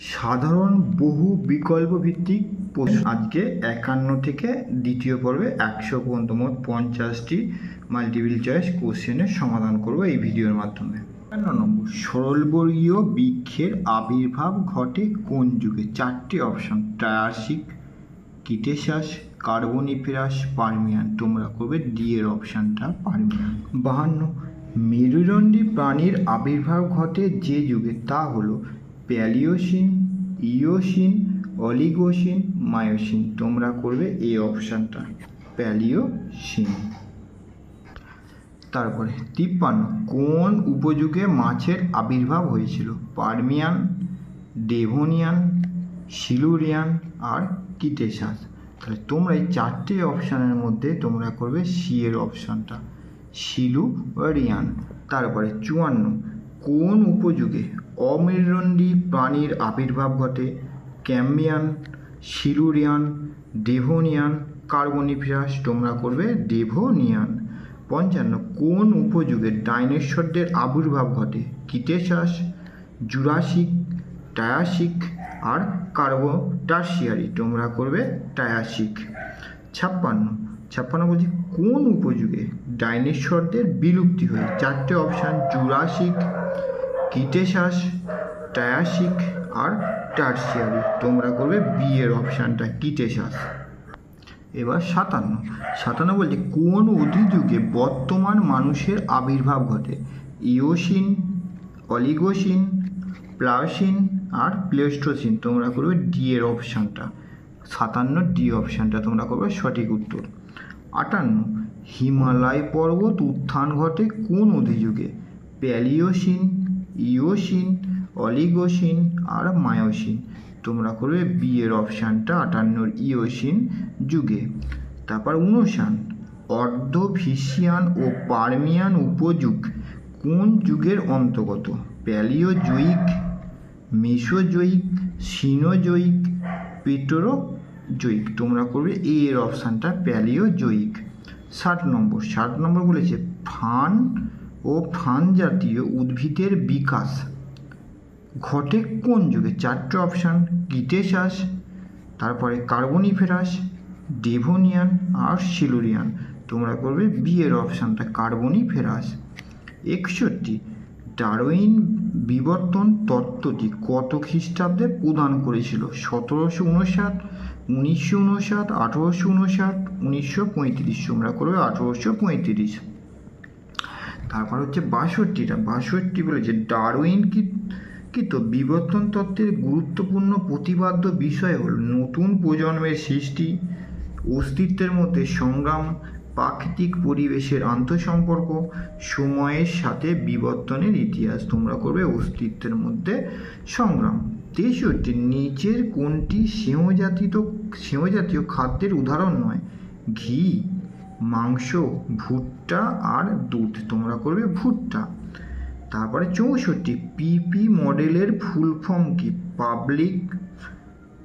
সাধারণ বহু বিকল্প ভিত্তিক আজকে একান্ন থেকে দ্বিতীয় পর্বে একশো পর্যন্ত মোট পঞ্চাশটি মাল্টিপল চয়েস কোশ্চেনের সমাধান করব এই ভিডিওর মাধ্যমে। নম্বর, সরলবর্গীয় বৃক্ষের আবির্ভাব ঘটে কোন যুগে? চারটি option Triassic Cretaceous Carboniferous Permian তোমরা করবে ডি এর অপশানটা পারমিয়ান বাহান্ন, মেরুদণ্ডী প্রাণীর আবির্ভাব ঘটে যে যুগে? তা হলো প্যালিওসিন, ইওসিন, অলিগোসিন, মায়োসিন। তোমরা করবে এই অপশানটা, প্যালিওসিন। তারপরে, তিপ্পান্ন, কোন উপযুগে মাছের আবির্ভাব হয়েছিল? পারমিয়ান, ডেভোনিয়ান, সিলুরিয়ান আর কিটেশাস। তাহলে তোমরা এই চারটে অপশানের মধ্যে তোমরা করবে সি এর অপশানটা, সিলুরিয়ান। তারপরে, চুয়ান্ন কোন উপযুগে অমেরুদণ্ডী প্রাণীর আবির্ভাব ঘটে? ক্যাম্বিয়ান, সিলুরিয়ান, ডেভোনিয়ান, কার্বনিফেরাস, তোমরা করবে ডেভোনিয়ান। পঞ্চান্ন, কোন উপযুগে ডাইনোসরদের আবির্ভাব ঘটে? কিটেশাস, জুরাসিক টায়াসিক আর কার্বো টার্সিয়ারি তোমরা করবে টায়াসিক ছাপ্পান্ন ছাপ্পান্ন বলছি, কোন উপযুগে ডাইনোসরদের বিলুপ্তি হয়ে? চারটে অপশান, জুরাসিক কিটেশাস টায়াসিক আর টার্সিয়ারি। তোমরা করবে বি এর অপশানটা কিটেশাস এবার সাতান্ন। সাতান্ন বলছে কোন অধিযুগে বর্তমান মানুষের আবির্ভাব ঘটে? ইওসিন, অলিগোসিন প্লাসিন আর প্লেস্টোসিন। তোমরা করবে ডি এর অপশানটা। সাতান্ন ডি অপশানটা তোমরা করবে সঠিক উত্তর। আটান্ন। হিমালয় পর্বত উত্থান ঘটে কোন অধিযুগে প্যালিওসিন ইওসিন অলিগোসিন আর মায়োসিন। তোমরা করবে বি এর অপশানটা আটান্নর ইওসিন যুগে। তারপর উনষাট অর্ধফিসিয়ান ও পারমিয়ান উপযুগ কোন যুগের অন্তর্গত? প্যালিওজয়িক মেসোজয়িক সিনোজয়িক জৈক তোমরা করবে এ এর অপশানটা প্যালিওজয়িক ষাট নম্বর ষাট নম্বর বলেছে ফান ও ফান জাতীয় উদ্ভিদের বিকাশ। ঘটে কোন যুগে? চারটে অপশান গিটেশাস তারপরে কার্বনিফেরাস, ডেভোনিয়ান আর সিলুরিয়ান। তোমরা করবে বি এর অপশানটা, কার্বনিফেরাস। একষট্টি, ডারউইন বিবর্তন তত্ত্বটি কত খ্রিস্টাব্দে প্রদান করেছিল? সতেরোশো উনষাট, উনিশশো উনষাট, আঠেরোশো উনষাট, উনিশশো পঁয়ত্রিশ। তোমরা করবে আঠেরোশো পঁয়ত্রিশ। তারপর হচ্ছে বাষট্টিটা। বাষট্টি বলেছে ডারউইন কি কিন্তু বিবর্তন তত্ত্বের গুরুত্বপূর্ণ প্রতিপাদ্য বিষয় হল নতুন প্রজন্মের সৃষ্টি, অস্তিত্বের মধ্যে সংগ্রাম, প্রাকৃতিক পরিবেশের আন্তঃসম্পর্ক, সময়ের সাথে বিবর্তনের ইতিহাস। তোমরা করবে অস্তিত্বের মধ্যে সংগ্রাম। তেষট্টি, নিচের কোনটি সেহজাতীয় সেহজাতীয় খাদ্যের উদাহরণ নয়? ঘি। মাংস, ভুট্টা আর দুধ। তোমরা করবে ভুট্টা। তারপরে চৌষট্টি। পিপি মডেলের ফুল ফর্ম কি? Public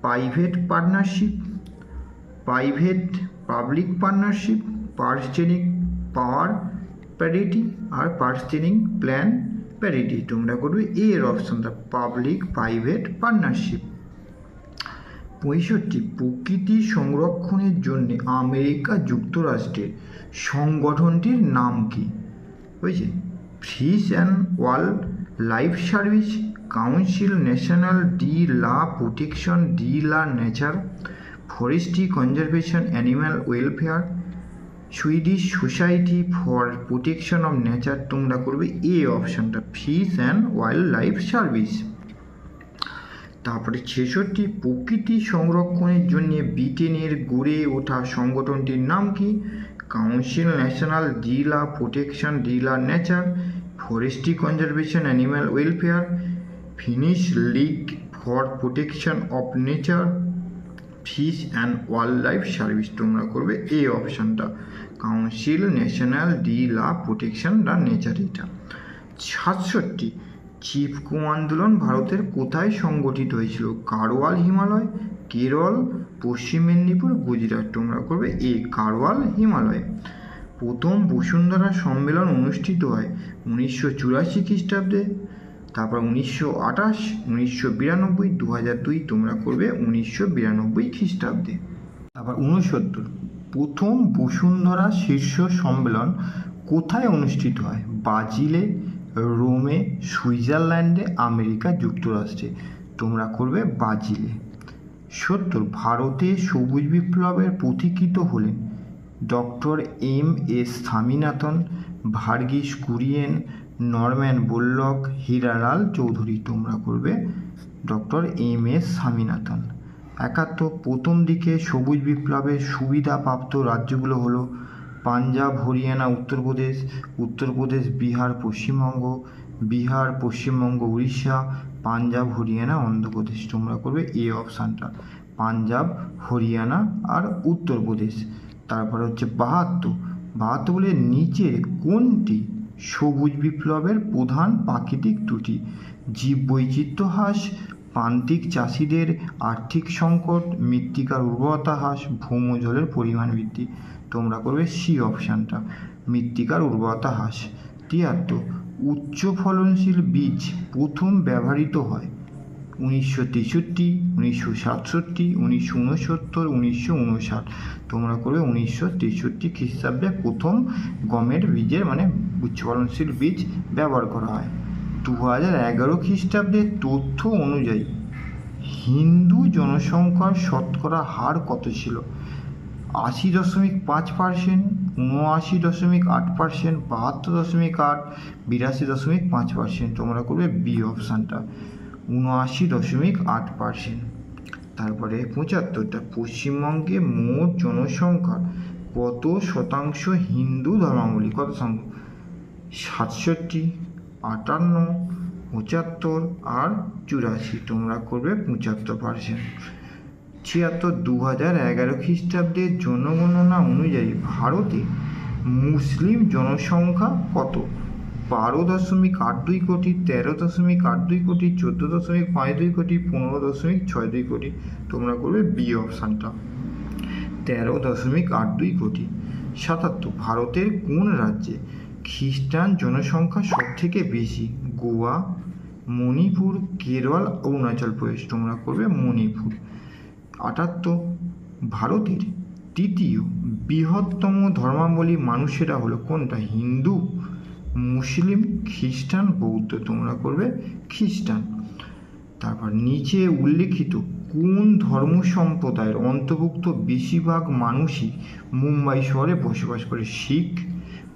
private partnership, private public partnership purchasing power parity আর পার্সচেনিং প্ল্যান প্যারিটি। তোমরা করবে এর অপশানটা, পাবলিক প্রাইভেট পার্টনারশিপ। পঁয়ষট্টি প্রকৃতি সংরক্ষণের জন্যে আমেরিকা যুক্তরাষ্ট্রের সংগঠনটির নাম কি? বুঝেছে? Fish and wildlife service council, national de la protection, de la nature, forestry conservation, animal welfare, Swedish society for protection of nature. তোমরা করবে এ অপশানটা, fish and wild life service. তারপরে ছেষট্টি প্রকৃতি সংরক্ষণের জন্য ব্রিটেনের গড়ে ওঠা সংগঠনটির নাম কি? Council national de la protection de la nature forestry conservation animal welfare Finnish league for protection of nature fish and wildlife service তোমরা করবে এই অপশানটা। Council national de la protection de nature এটা। সাতষট্টি চিপকো আন্দোলন ভারতের কোথায় সংগঠিত হয়েছিল? কারওয়াল, হিমালয়, কেরল, পশ্চিম মেদিনীপুর, গুজরাট। তোমরা করবে এ, কারওয়াল, হিমালয়। প্রথম বসুন্ধরা সম্মেলন অনুষ্ঠিত হয় উনিশশো চুরাশি খ্রিস্টাব্দে, তারপর উনিশশো আঠাশ, উনিশশো বিরানব্বই দু হাজার দুই, তোমরা করবে উনিশশো বিরানব্বই খ্রিস্টাব্দে। তারপর উনসত্তর প্রথম বসুন্ধরা শীর্ষ সম্মেলন কোথায় অনুষ্ঠিত হয়? ব্রাজিলে রোমে, সুইজারল্যান্ডে আমেরিকা যুক্তরাষ্ট্রে। তোমরা করবে ব্রাজিলে। সত্তর, ভারতে সবুজ বিপ্লবের পথিকৃত হলেন doctor M S Swaminathan, Verghese Kurien, Norman Borlaug Hiralal Chowdhury. তোমরা করবে ডক্টর এম এস স্বামীনাথন। একাত্তর, প্রথম দিকে সবুজ বিপ্লবের সুবিধাপ্রাপ্ত রাজ্যগুলো হলো পাঞ্জাব, হরিয়ানা, উত্তরপ্রদেশ উত্তরপ্রদেশ, বিহার, পশ্চিমবঙ্গ বিহার, পশ্চিমবঙ্গ, উড়িষ্যা, পাঞ্জাব, হরিয়ানা, অন্ধ্রপ্রদেশ। তোমরা করবে এ অপশানটা। পাঞ্জাব, হরিয়ানা আর উত্তরপ্রদেশ। তারপরে হচ্ছে বাহাত্তর। বাহাত্তর বলে নিচে কোনটি সবুজ বিপ্লবের প্রধান প্রাকৃতিক ত্রুটি? জীব বৈচিত্র্য হ্রাস, প্রান্তিক চাষিদের আর্থিক সংকট, মৃত্তিকার উর্বরতা হ্রাস ভৌমজলের পরিমাণ বৃদ্ধি। তোমরা করবে সি অপশানটা মৃত্তিকার উর্বরতা হ্রাস। তিয়াত্তর, উচ্চ ফলনশীল বীজ প্রথম ব্যবহৃত হয়। উনিশশো তেষট্টি, উনিশশো সাতষট্টি, উনিশশো উনসত্তর উনিশশো উনষাট তোমরা করবে উনিশশো তেষট্টি খ্রিস্টাব্দে প্রথম গমের বীজের মানে উচ্চ ফলনশীল বীজ ব্যবহার করা হয়। দু হাজার এগারো খ্রিস্টাব্দের তথ্য অনুযায়ী হিন্দু জনসংখ্যার শতকরা হার কত ছিল? আশি দশমিক পাঁচ পার্সেন্ট, উনআশি দশমিক আট পার্সেন্ট, বাহাত্তর দশমিক আট, বিরাশি দশমিক পাঁচ পার্সেন্ট। তোমরা করবে বি অপশানটা উনআশি দশমিক আট পার্সেন্ট। তারপরে পঁচাত্তরটা। পশ্চিমবঙ্গে মোট জনসংখ্যার কত শতাংশ হিন্দু ধর্মাবলী কত সংখ্যা সাতষট্টি, আটান্ন, পঁচাত্তর আর চুরাশি। তোমরা করবে পঁচাত্তর পার্সেন্ট। ছিয়াত্তর দু হাজার এগারো খ্রিস্টাব্দের জনগণনা অনুযায়ী ভারতে মুসলিম জনসংখ্যা কত? বারো দশমিক আট দুই কোটি, তেরো দশমিক আট দুই কোটি, চোদ্দ দশমিক পাঁচ দুই কোটি, পনেরো দশমিক ছয় দুই কোটি। তোমরা করবে বি অপশানটা তেরো দশমিক আট দুই কোটি। সাতাত্তর, ভারতের কোন রাজ্যে খ্রিস্টান জনসংখ্যা সব থেকে বেশি? গোয়া, মণিপুর, কেরল, অরুণাচল প্রদেশ। তোমরা করবে মণিপুর। আটাত্তর ভারতের তৃতীয় বৃহত্তম ধর্মাবলী মানুষেরা হলো কোনটা? হিন্দু, মুসলিম, খ্রিস্টান, বৌদ্ধ। তোমরা করবে খ্রিস্টান। তারপর নিচে উল্লেখিত কোন ধর্ম সম্প্রদায়ের অন্তর্ভুক্ত বেশিরভাগ মানুষই মুম্বাই শহরে বসবাস করে? শিখ,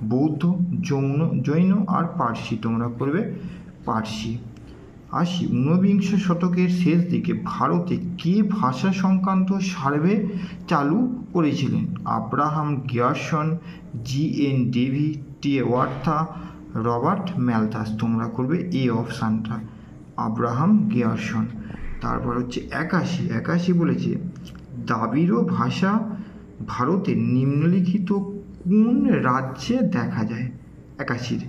বৌদ্ধ জৈন জৈন আর পার্সি। তোমরা করবে পার্সি। আশি ঊনবিংশ শতকের শেষ দিকে ভারতে কে ভাষা সংক্রান্ত সার্ভে চালু করেছিলেন? Abraham Grierson, G N Davy, T ওয়ার্থা, Robert Malthus তোমরা করবে এ অপশানটা। Abraham Grierson. তারপর হচ্ছে একাশি। একাশি বলেছে দ্রাবিড় ভাষা ভারতের নিম্নলিখিত কোন রাজ্যে দেখা যায়? একাশির।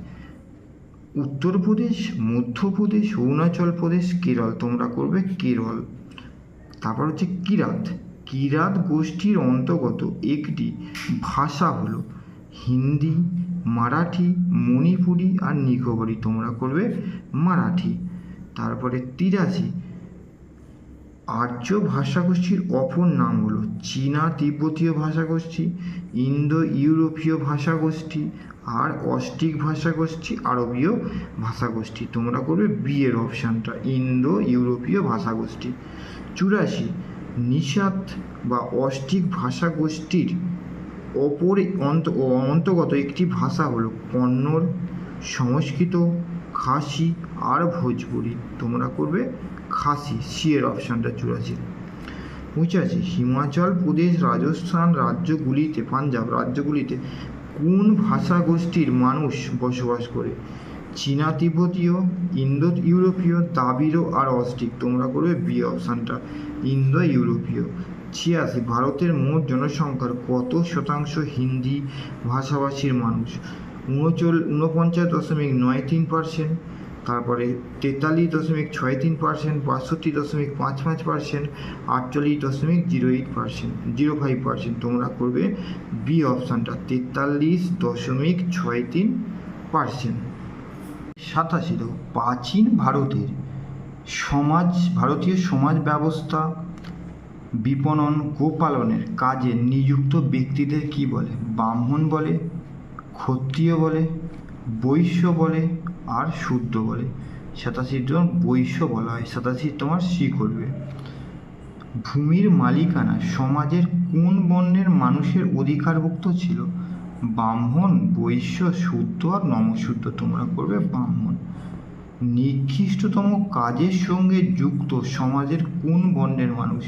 উত্তরপ্রদেশ, মধ্যপ্রদেশ অরুণাচল প্রদেশ কেরল। তোমরা করবে কেরল। তারপর হচ্ছে কিরাত। কিরাত গোষ্ঠীর অন্তর্গত একটি ভাষা হলো হিন্দি, মারাঠি, মণিপুরি আর নিকোবরি তোমরা করবে মারাঠি। তারপরে তিরাশি। আর্য ভাষাগোষ্ঠীর অপর নাম হলো চীনা তিব্বতীয় ভাষাগোষ্ঠী ইন্দো ইউরোপীয় ভাষাগোষ্ঠী আর অস্টিক ভাষাগোষ্ঠী, আরবীয় ভাষাগোষ্ঠী। তোমরা করবে বি এর অপশানটা ইন্দো ইউরোপীয় ভাষাগোষ্ঠী। চুরাশি, নিষাদ বা অস্টিক ভাষাগোষ্ঠীর অপর অন্ত, অন্তর্গত একটি ভাষা হলো কন্নড়, সংস্কৃত, খাসি আর ভোজপুরি। তোমরা করবে খাসি সি এর অপশানটা চুরাশি পঁচাশি হিমাচল প্রদেশ, রাজস্থান রাজ্যগুলিতে, পাঞ্জাব রাজ্যগুলিতে কোন ভাষা গোষ্ঠীর মানুষ বসবাস করে? চীনা তিব্বতীয় ইন্দো ইউরোপীয় দ্রাবিড় আর অস্টিক। তোমরা করবে বি অপশানটা ইন্দো ইউরোপীয় ছিয়াশি ভারতের মোট জনসংখ্যার কত শতাংশ হিন্দি ভাষাভাষীর মানুষ? উনচল ঊনপঞ্চাশ দশমিক নয় তিন পার্সেন্ট। তারপরে তেতাল্লিশ দশমিক ছয় তিন পার্সেন্ট বাষট্টি দশমিক পাঁচ পাঁচ পার্সেন্ট আটচল্লিশ দশমিক zero eight percent zero five percent তোমরা করবে বি অপশানটা তেতাল্লিশ দশমিক ছয় তিন পার্সেন্ট সাতাশি দেখো প্রাচীন ভারতের সমাজ, ভারতীয় সমাজ ব্যবস্থা বিপণন, গোপালনের কাজে নিযুক্ত ব্যক্তিদের কি বলে? ব্রাহ্মণ বলে, ক্ষত্রিয় বলে, বৈশ্য বলে আর শুদ্ধ বলে। সাতাশির জন বৈশ্য বলা হয়, সাতাশি তোমার সি করবে। ভূমির মালিকানা সমাজের কোন বর্ণের মানুষের অধিকারভুক্ত ছিল? ব্রাহ্মণ, বৈশ্য শূদ্র আর নমশূদ্র তোমরা করবে ব্রাহ্মণ। নিকৃষ্টতম কাজের সঙ্গে যুক্ত সমাজের কোন বর্ণের মানুষ?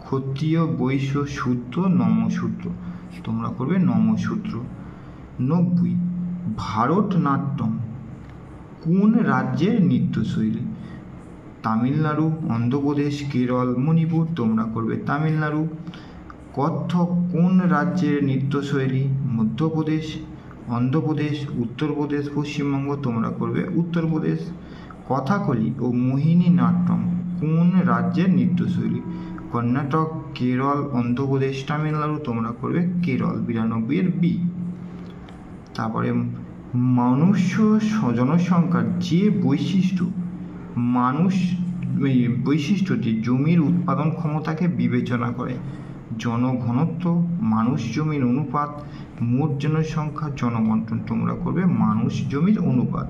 ক্ষত্রিয়, বৈশ্য শূদ্র নমশূদ্র তোমরা করবে নমশূদ্র নব্বই, ভারতনাট্যম। কোন রাজ্যের নৃত্যশৈলী? তামিলনাড়ু, অন্ধ্রপ্রদেশ, কেরল, মণিপুর, তোমরা করবে তামিলনাড়ু। কত্থক কোন রাজ্যের নৃত্যশৈলী? মধ্যপ্রদেশ, অন্ধ্রপ্রদেশ, উত্তরপ্রদেশ, পশ্চিমবঙ্গ, তোমরা করবে উত্তরপ্রদেশ। কথাকলি ও মোহিনী নাট্যম কোন রাজ্যের নৃত্যশৈলী? কর্ণাটক, কেরল, অন্ধ্রপ্রদেশ, তামিলনাড়ু, তোমরা করবে কেরল বিরানব্বই এর বি। তারপরে মনুষ্য স- জনসংখ্যার যে বৈশিষ্ট্য, মানুষ বৈশিষ্ট্যটি জমির উৎপাদন ক্ষমতাকে বিবেচনা করে। জনঘনত্ব, মানুষ জমির অনুপাত, মোট জনসংখ্যা, জনবন্টন তোমরা করবে মানুষ জমির অনুপাত।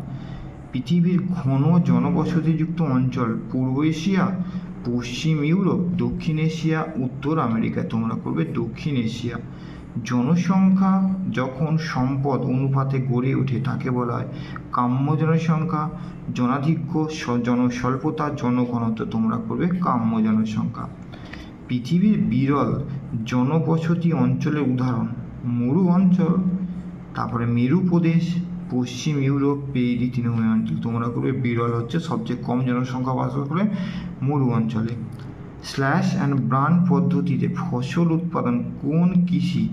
পৃথিবীর ঘন জনবসতিযুক্ত অঞ্চল, পূর্ব এশিয়া, পশ্চিম ইউরোপ, দক্ষিণ এশিয়া, উত্তর আমেরিকা তোমরা করবে দক্ষিণ এশিয়া। জনসংখ্যা যখন সম্পদ অনুপাতে গড়ে ওঠে তাকে বলা হয় কাম্য জনসংখ্যা। জনাধিক্য জনস্বল্পতা, জনঘনত্ব তোমরা করবে কাম্য জনসংখ্যা। পৃথিবীর বিরল জনবসতি অঞ্চলের উদাহরণ, মরু অঞ্চল, তারপরে মেরু প্রদেশ, পশ্চিম ইউরোপ পেইরি তৃণভূমি অঞ্চল। তোমরা করবে বিরল হচ্ছে সবচেয়ে কম জনসংখ্যা বাস করে মরু অঞ্চলে। স্ল্যাশ অ্যান্ড ব্রান পদ্ধতিতে ফসল উৎপাদন কোন কৃষি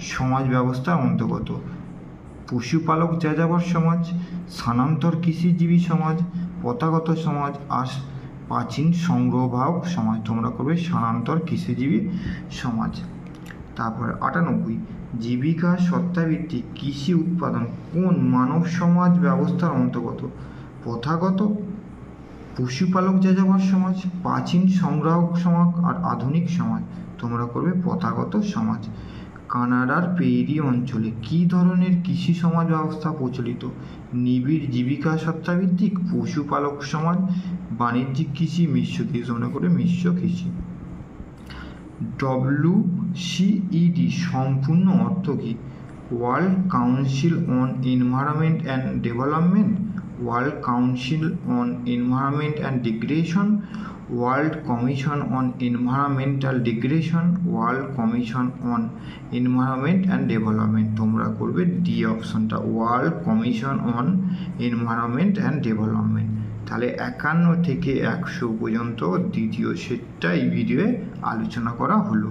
সমাজ ব্যবস্থার অন্তর্গত। পশুপালক যাযাবর সমাজ, স্থানান্তর কৃষিজীবী সমাজ প্রথাগত সমাজ, আর প্রাচীন সংগ্রহবাহক সমাজ। তোমরা করবে স্থানান্তর কৃষিজীবী সমাজ। তারপরে আটানব্বই, জীবিকা সত্তাভিত্তিক কৃষি উৎপাদন। কোন মানব সমাজ ব্যবস্থার অন্তর্গত? প্রথাগত পশুপালক যাযাবর সমাজ, প্রাচীন সংগ্রাহক সমাজ, আর আধুনিক সমাজ। তোমরা করবে প্রথাগত সমাজ। কানাডার পেইরি অঞ্চলে কী ধরনের কৃষি সমাজ ব্যবস্থা প্রচলিত? নিবিড় জীবিকা সত্তাভিত্তিক পশুপালক সমাজ, বাণিজ্যিক কৃষি, মিশ্র কৃষি মনে করে মিশ্র কৃষি। ডব্লিউ সিইডি সম্পূর্ণ অর্থ কী? World council on environment and development, world council on environment and degradation world commission on environmental degradation, world commission on environment and development. তোমরা করবে ডি অপশনটা, world commission on environment and development. তাহলে একান্ন থেকে একশো পর্যন্ত দ্বিতীয় সেটটা এই ভিডিওয়ে আলোচনা করা হলো।